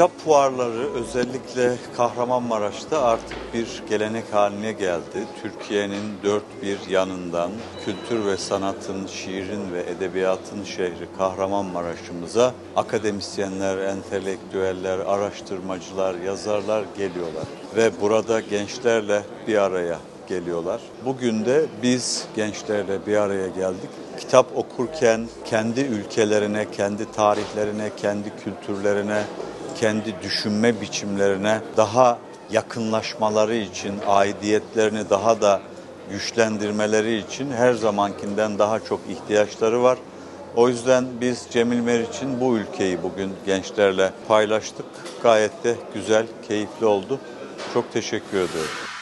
Kitap fuarları özellikle Kahramanmaraş'ta artık bir gelenek haline geldi. Türkiye'nin dört bir yanından kültür ve sanatın, şiirin ve edebiyatın şehri Kahramanmaraş'ımıza akademisyenler, entelektüeller, araştırmacılar, yazarlar geliyorlar. Ve burada gençlerle bir araya geliyorlar. Bugün de biz gençlerle bir araya geldik. Kitap okurken kendi ülkelerine, kendi tarihlerine, kendi kültürlerine, kendi düşünme biçimlerine daha yakınlaşmaları için, aidiyetlerini daha da güçlendirmeleri için her zamankinden daha çok ihtiyaçları var. O yüzden biz Cemil Meriç'in bu ülkeyi bugün gençlerle paylaştık. Gayet de güzel, keyifli oldu. Çok teşekkür ediyorum.